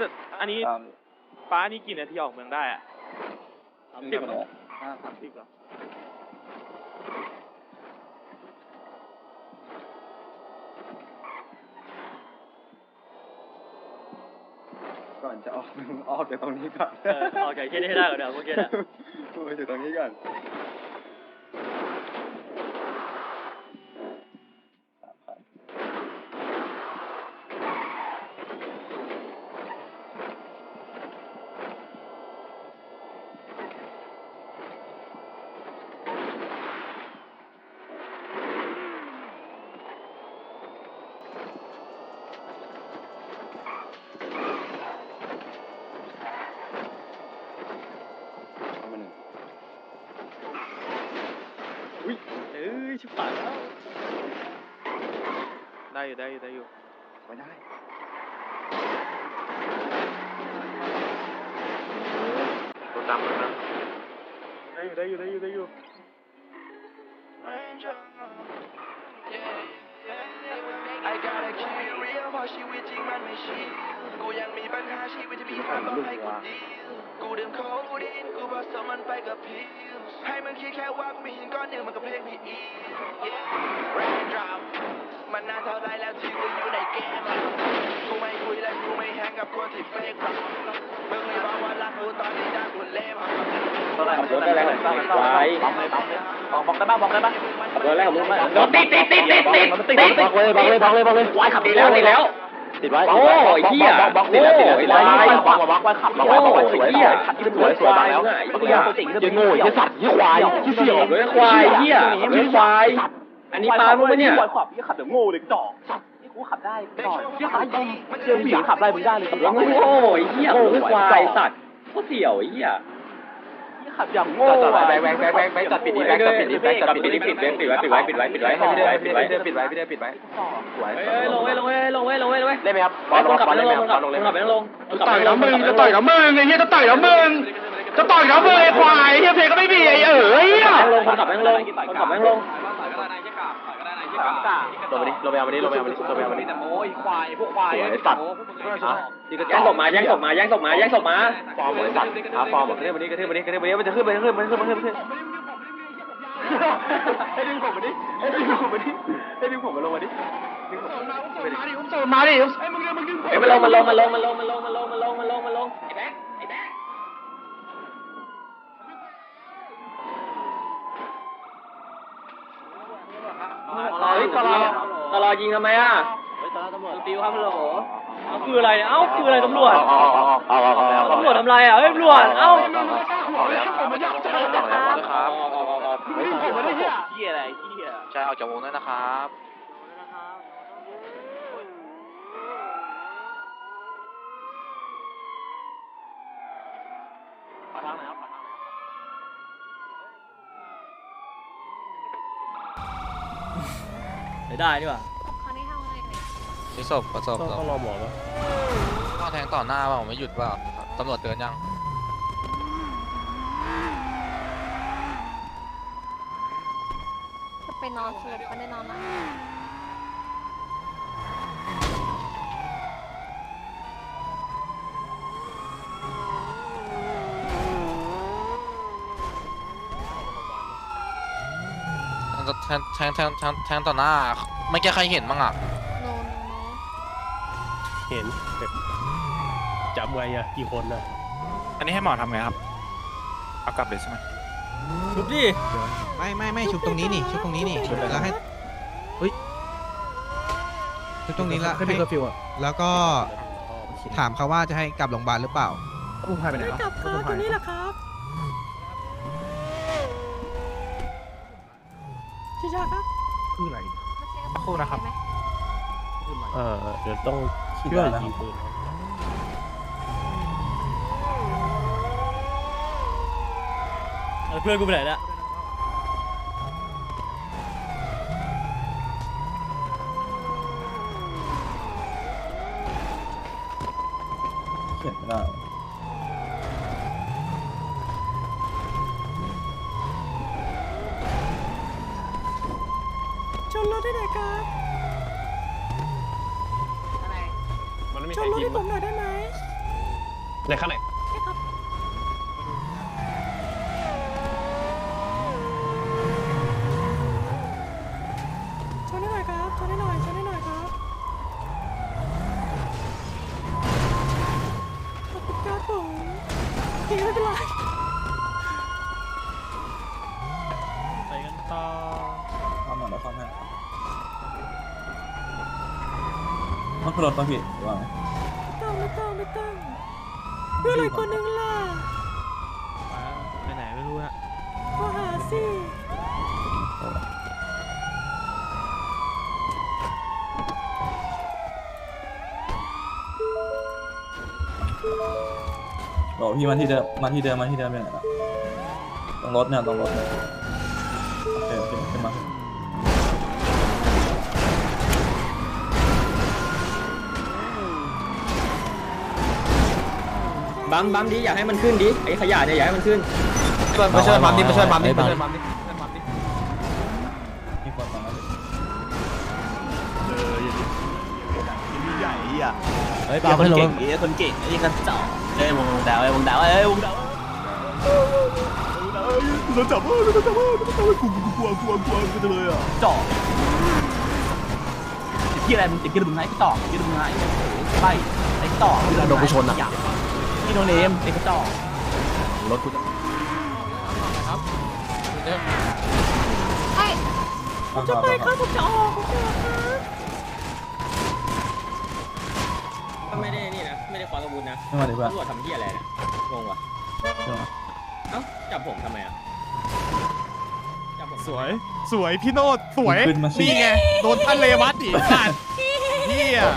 แต่อันนี้ตามป้านี่กี่นาทีออกเมืองได้อะสามสิบเหรอห้าสามสิบเหรอก่อนจะออกออกจากตรงนี้ก่อนเออออกจากที่นี่ให้ได้ก่อนเดี๋ยวเมื่อกี้นะพูดจากตรงนี้ก่อน dai dai dai yo banyak Tutam, tutam. Dayu, dayu, dayu, dayu. Angel, yeah. เพราะชีวิตจริงมันไม่ชิลกูยังมีปัญหาชีวิตที่มีความต้องให้กูดีลกูดื่มโคดีนกูผสมมันไปกับพิลให้มึงคิดแค่ว่ากูมีหินก้อนหนึ่งมันก็เพลงพี่อี Raindrop มันนานเท่าไรแล้วที่กูอยู่ในเกมกูไม่คุยและกูไม่แฮงกับคนที่เฟกหรอกมึงไม่บอกว่ารักกูตอนนี้ด่ากูเละมากขับรถได้แล้วขับรถได้ปั๊มเลยปั๊มเลยบอกบอกได้ป่ะบอกได้ป่ะขับรถแล้วขับรถไม่รถติดติดติดติดติดติดบล็อกเลยบล็อกเลยบล็อกเลยบล็อกเลยวายขับติดแล้วติดแล้ว ติดไว้โอ้ยเหี้ยบล็อกติดแล้วติดแล้วติดแล้ววายขวางวายขับโอ้วายโหบอกสวยเหี้ยขับที่สวยสวยมาแล้วเหี้ยยังโง่ยังสัตว์ยังควายที่เสี่ยวเฮ้ยควายเหี้ยเฮ้ยควาย อันนี้ปลาลูกเนี่ยควายขับยี่ขับเดี๋ยวโง่เลยจอกนี่กูขับได้จอกยี่ขับได้เจอผู้หญิงขับได้มึงได้เลยโง่ไอ้เหี้ยโง่ควายสัตว์โคตรเสี่ยวไอ้เหี้ยยี่ ขับอย่างโง่จอดจอดแบงค์แบงค์แบงค์แบงค์แบงค์จอดปิดดีแบงค์จอดปิดดีแบงค์จอดปิดดีปิดปิดปิดไว้ปิดไว้ปิดไว้ปิดไว้ให้พี่เดินปิดไว้ปิดไว้พี่เดินปิดไว้สวยเฮ้ยลงเว้ยลงเว้ยลงเว้ยลงเว้ยลงเว้ยได้ไหมครับบอลขับได้ไม่ไหมลงครับขับลงเลยขับไม่ลงจะต่อยแล้วมึงจะต่อยแล้วมึงไอ้เหี้ยจะต่อยแล้วมึงจะต่อยแล้วมึงไอ้ควายเหี้ยเพลงก็ไม่มีไอ้เอ๋ยเหี้ยขับไม่ลงขับไม่ลงขับไม่ลง ลงมาดิลงไปเอามาดิลงไปเอามาดิลงไปเอามาดิโอ้ยควายพวกควายสวยสัตว์อะนี่ก็แย่งศพมาแย่งศพมาแย่งศพมาแย่งศพมาฟอร์มเหมือนสัตว์หาฟอร์มกระเทืบมาดิกระเทืบมาดิกระเทืบมาดิมันจะขึ้นมันจะขึ้นมันจะขึ้นมันจะขึ้นให้ดึงผมมาดิให้ดึงผมมาดิให้ดึงผมมาลงมาดิดึงผมมาดิเสิร์ฟมาดิไอ้มึงมึงดึงเฮ้ยมันลงมันลงมันลงมันลงมันลงมันลงมันลงมันลงมันลงไอ้แบ๊กไอ้แบ๊ก เฮ้ยตลอดตลอดยิงทำไมอะเฮ้ยตลอดตำรวจฟิวครับฮัลโหลเอาคืออะไรเนี่ยเอ้าคืออะไรตำรวจเอาเอาเอาเอาเอาเอาตำรวจทำไรอะเฮ้ยตำรวจเอ้าผมมันยากจังครับดึงผมมาดิเหี้ยเหี้ยอะไรเหี้ยใช่ออกจากวงด้วยนะครับ ขอทางไหนครับขอทางไหน ไม่ได้ดีกว่าเขาได้ทำอะไรไหมที่ศพประสบต้องรอหมอป่ะต้องแทงต่อหน้าเปล่าไม่หยุดเปล่าตำรวจเตือนยังจะไปนอนสรุปก็ได้นอนนะ แทงแทงแทงแทงแทงต่อหน้าไม่แก้ใครเห็นบ้างอะโนโนโนเห็นแบบจำไว้อะกี่คนน่ะอันนี้ให้หมอทำไงครับ เอากลับเลยใช่ไหมชุบดิไม่ไม่ไม่ชุบตรงนี้นี่ชุบตรงนี้นี่แล้วให้เฮ้ยชุบตรงนี้แล้วให้ให้เคอร์ฟิวอะแล้วก็ถามเขาว่าจะให้กลับโรงพยาบาลหรือเปล่าอุ้มพายไปไหนวะกลับครับตัวนี้แหละครับ ชิชาครับ คืออะไรคู่นะครับเออเดี๋ยวต้องคิดว่ายิงปืนเพื่อนกูไปไหนละ เขียนไม่ได้ ชนรถได้ไหนครับ มันไม่มี ช ใคร นรถ พิ ให้ มพ์ ผมหน่อยได้ไหม ในข้างไหนใช่ครับชนให้หน่อยครับชนให้หน่อยชนให้หน่อยครับขอบคุณครับผมพี่ไม่เป็นไรไปกันต่อความหมดแล้วความให้ต้องขึ้นรถป่ะพี่หรือว่าไงไม่ต้องไม่ต้องไม่ต้อง เพื่อนอะไรคนหนึงล่ะไปไหนไม่รู้อะก็หาสิบอกพี่มาที่เดิมมาที่เดิมมาที่เดิมเป็นไงล่ะตรงรถเนี่ยตรงรถเนี่ย บัมบัมดิอยากให้มันขึ้นดิไอ้ขยะเนี่ยอยากให้มันขึ้นมาช่วยปั๊มดิมาช่วยปั๊มดิมาช่วยปั๊มดิมีคนฝั่งนั้นใหญ่อะเฮ้ยปั๊มให้ลงคนเก่งไอ้กันจ่อเอ้ยวงดาวไอ้วงดาวเอ้ยวงดาวโดนจับโดนจับโดนจับกูกลัวกลัวกลัวกลัวเลยอะจ่อที่อะไรมึงติดกินมึงไงต่อกินมึงไงไปไอ้ต่อโดนกูชนอะ พี่โนเนมไอ้ต่อรถกูไอ้ผมจะไปครับผมจะออกผมจะออกครับก็ไม่ได้นี่นะ ไม่ได้คว้าอาวุธนะไม่มาดีกว่าตำรวจทำเหี้ยอะไรนะงงว่ะใช่ไหมเอ้าจับผมทำไมอะจับผมสวย สวยพี่โนดสวยขึ้นมาสินี่ไง โดนท่านเลวัตดิขาดพี่อะ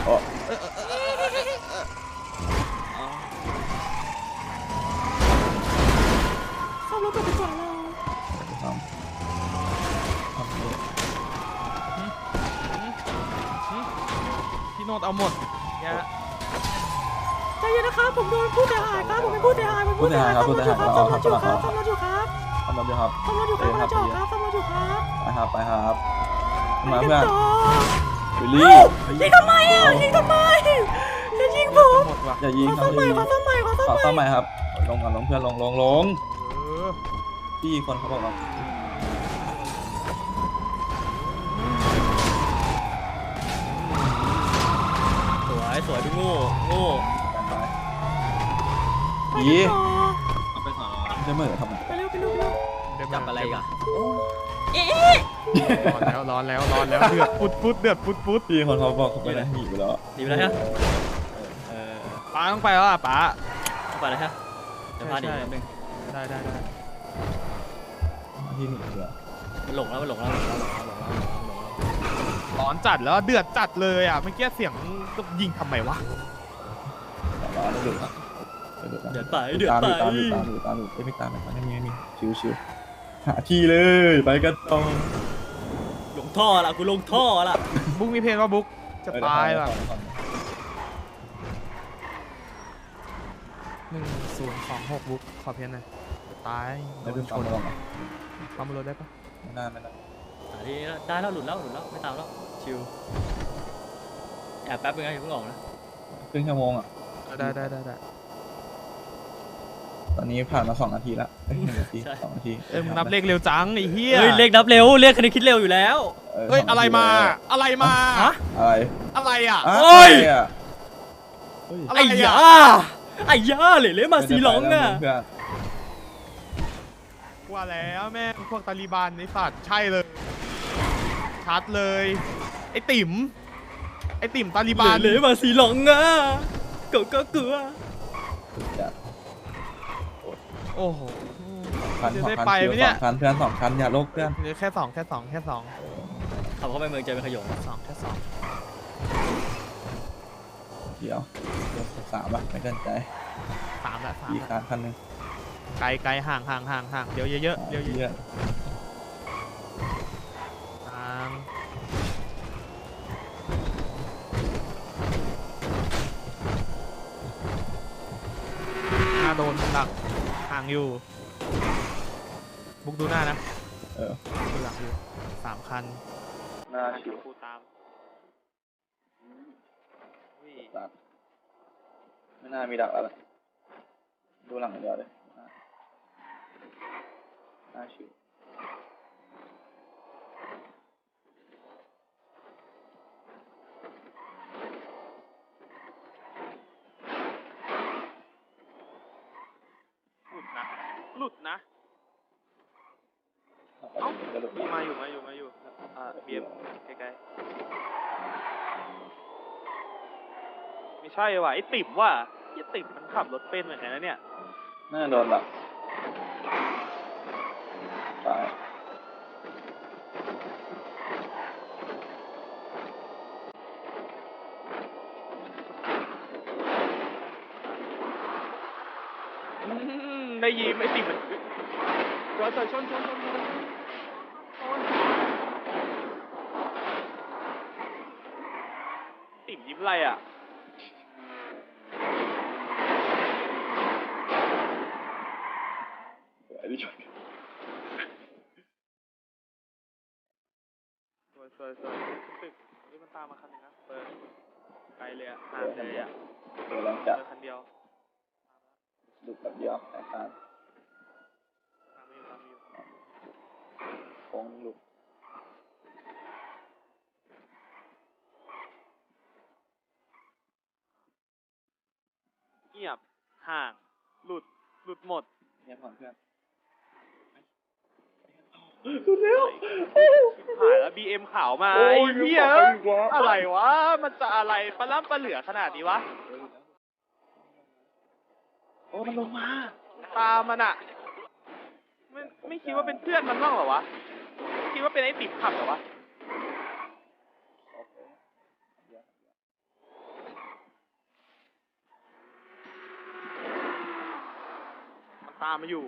พี่โนดเอาหมดเนี่ยใจเย็นนะครับผมโดนผู้เสียหายครับผมเป็นผู้เสียหายผมเป็นผู้เสียหายซ่อมรถอยู่ครับซ่อมรถอยู่ครับซ่อมรถอยู่ครับทำรถด้วยครับซ่อมรถอยู่ครับซ่อมรถอยู่ครับซ่อมรถอยู่ครับไปครับไปครับมาไปเพื่กัอนนต่อวิลลี่ยิงทำไมอะยิงทำไมจะยิงผมหมดว่ะอย่ายิงขอครัซ่อบมใหม่อย่าขอยิงซ่อมใหม่ขอซ่อมใหม่ขอซ่อมใหม่ครับลงก่อนลงเพื่อนลงลงลงเออพี่คนเขาบอกว่า สวยสวยพี่โง่โง่ไปยีกันต่อจะเหมื่อทำไมไปเร็วไปเร็วไปเร็วจับอะไรอีกอะร้อนแล้วร้อนแล้วร้อนแล้วเดือดปุดปุดเดือดปุดปุดพี่คนเขาบอกเขาไปแล้วหนีไปแล้วดีไปแล้วฮะเออป้าต้องไปแล้วอะป้าเอาไปแล้วฮะเดี๋ยวพาดีแป๊บนึงได้ได้ได้ที่หนีไปแล้วมันหลงแล้วมันหลงแล้วมันหลงแล้ว ร้อนจัดแล้วเดือดจัดเลยอะเมื่อกี้เสียงก็ยิงทำไมวะแต่ว่าไม่หลุดอะเดือดไปเดือดไปตามอยู่ตามอยู่ตามอยู่ตามอยู่ไม่ตามไม่ตามไม่มีไม่มีชิวชิวหาที่เลยไปกันต่อลงท่อละกูลงท่อละบุ๊กมีเพลงว่าบุ๊กจะตายว่ะหนึ่งศูนย์สองหกบุ๊กขอเพลงหน่อยจะตายโดไม่นเป็นชตามนลงปั๊มรถได้ปะไม่น่าไม่น่าอะ ทีนี้ได้แล้วหลุดแล้วหลุดแล้วไม่ตามแล้วชิวแอบแป๊บนึงนะอย่าเพิ่งออกนะครึ่งชั่วโมงอะ ได้ได้ได้ได้ตอนนี้ผ่านมาสองนาทีละเอ้ยหนึ่งนาทีสองนาทีเอ้ยมึงนับเลขเร็วจังไอ้เหี้ยเฮ้ยเลขนับเร็วเลขคณิตคิดเร็วอยู่แล้วเฮ้ยอะไรมา อะไรมา ฮะอะไรอะไรอะอะโอ้ยอะไรอะเฮ้ยอะไรไอ้อะยาไอ้ยาเลยเลยมาสีหลงอะ เพื่อนว่าแล้วแม่งพวกตาลีบานในสัตว์ใช่เลย ชัดเลย ไอ้ติ๋มไอ้ติ๋มตาลีบานเลยมาสีหลงอะก็ก็กลัวจัดโอ้โหคันจะสองได้คันไปคิวไหมสเนี่อยงคันเพื่อนสองคันอย่าโลกเพื่อนเหลือแค่สองแค่สองแค่สองขับเข้าไปเมืองเจอเป็นขยงสองแค่สองเดี๋ยวเดี๋ยวสามอะไม่เกินใจสามละสามอีกละคันคันหนึ่งไกลไกลห่างห่างห่างห่างเดี๋ยวเยอะๆเดี๋ยวเยเยอะ อะ ๆห่างหน้าโดนหลักห่า งอยู่ บุกดูหน้านะเออ ดูหลังอยู่สามคันหน้าชิวกูตามตัดไม่น่ามีดักแล้วล่ะดูหลังเดียวเลยน่าชิว หลุดนะ หลุดนะ เอ้าจะหลุด มีมาอยู่มาอยู่มาอยู่ อ่าเบียมไกลๆ ไม่ ใช่ว่ะไอ้ติ่มว่ะไอ้ติ่มมันขับรถเป็นเหมือนกันนะเนี่ย น่าโดนแบบตายอืมได้ยินไอ้ติ่มมันจอยจอยชนชนชนชนชนติ่มยิ้มอะไรอะ ไอ้ที่ชนสวยสวยสวยตึกนี่มันตามมาคันนึงนะเปิดไกลเลยอะห่างเลยอะเดี๋ยวหลังเจจากอคันเดียวหลุดแบบเดียวไอ้การตามมาอยู่ตามมาอยู่โค้งหลุดเงียบห่าง หลุดหลุดหมด เนี่ยผ่อนเพื่อน หายแล้ว BM ขาวมาโอ้ไอ้ยเหี้ยขาวอีกแล้วอะไรวะ มันจะอะไรปลาล่ำปลาเหลือขนาดนี้วะ โอ้มันลงมา ตามมันอะไม่ไม่คิดว่าเป็นเพื่อนมันบ้างเหรอวะ คิดว่าเป็นไอ้ติ่มขับเหรอวะมันตามมาอยู่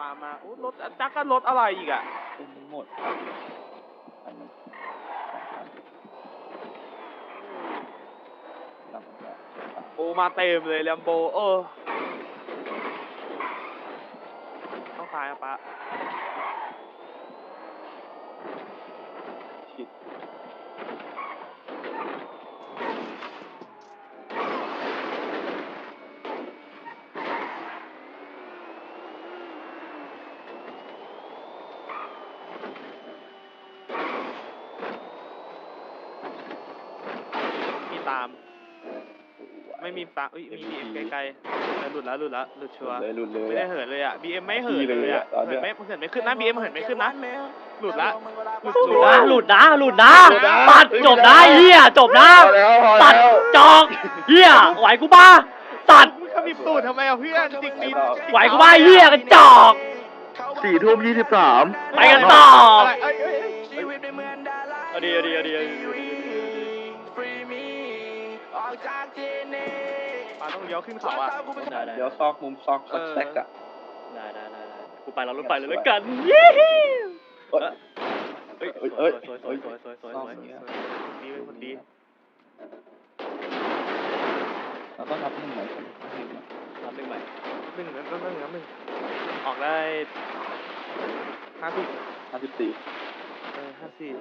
ตามมาโอ้รถจักรก็รถอะไรอีกอะเป็นหมดอันนี้หลังจากโอมาเต็มเลยแลมโบเออต้องซ้ายอะปะ ชิด มีตาม ไม่มีตามอุ้ยมีบีเอ็มไกลๆแต่หลุดแล้วหลุดแล้วหลุดชัวร์เลยหลุดเลยไม่ได้อะ เหินเลยอะบีเอ็มไม่เหินขี้เลเลยยอะอะตอนเนี้เหิยนไม่เหินไม่ขึ้นนะบีเอ็มเหินไม่ขึ้นนะหลุดละหลุดหลุชัดวนะร์หลุดนะหลุดนะหลุดนะตัดจบนะเฮียจบนะพอแล้วพอตัดแล้ว จอกเฮียไหวกูป่ะตัด มึงขมิบตูดทำไมอะเพื่อนจิกดินไหวกูป่ะเฮียกันจอก สี่ทุ่มยี่สิบสาม ไปกันต่ออะไรเอ้ยเอ้ยเอ้ยชีวิตไม่เหมือนดาราเอาดีเอาดีเอาดีเอาดีฟรีมีออก จากที่นี่ปาต้องเลี้ยวขึ้นเขาอะได้ได้เดี๋ยวซอกมุมซอกซอกแซกอะได้ได้ได้ได้กูไปแล้วรถไฟเลยแล้วกันยี่หิเอ้ยเฮ้ยเอ้ยเอ้ยสวยสวยสวยสวยสวยซสอกวยอย่างเงี้ยดีเป็นคนดีเราต้องนับหนึ่งใหม่ใช่ไหมรับหนึ่งใหม่หนึ่งนะหนึ่งนะหนึ่งออกได้ห้าสิบห้าสิบสี่เออห้าสิบ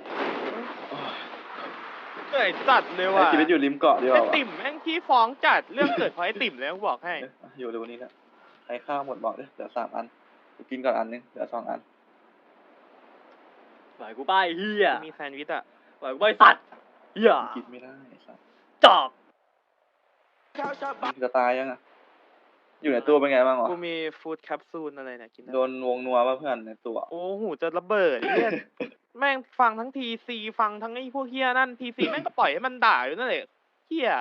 เหนื่อยจัดเลยใช้ว่ะชีวิตอยู่ริมเกาะดีกไอว่าติ่มแม่งขี้ฟ้องจัดเรื่องเกิดเพราะไอติ่มเลยกูบอกให้ เอ้ยอยู่เร็วนี้นะใครข้าวหมดบอกเลยเหลือสามอันกูกินก่อนอันนึงเหลือสองอันไหวกูป่ะไอ้เฮียมีแซนด์วิชอะไหวกูป่ะไอ้สัตว์เฮียกินไม่ได้ไอ้สัสจอกมึงจะตายยังอะ อยู่ในตู้เป็นไงบ้างวะกูมีฟู้ดแคปซูลอะไรเนี่ยกินได้โดนวงนัวป่ะเพื่อนในตัว โอ้โหจะระเบิดเนี่ยแม่งฟังทั้งทีซีฟังทั้งไอ้พวกเฮียนั่นทีซีแม่งก็ปล่อยให้มันด่าอยู่นั่นแหละเฮีย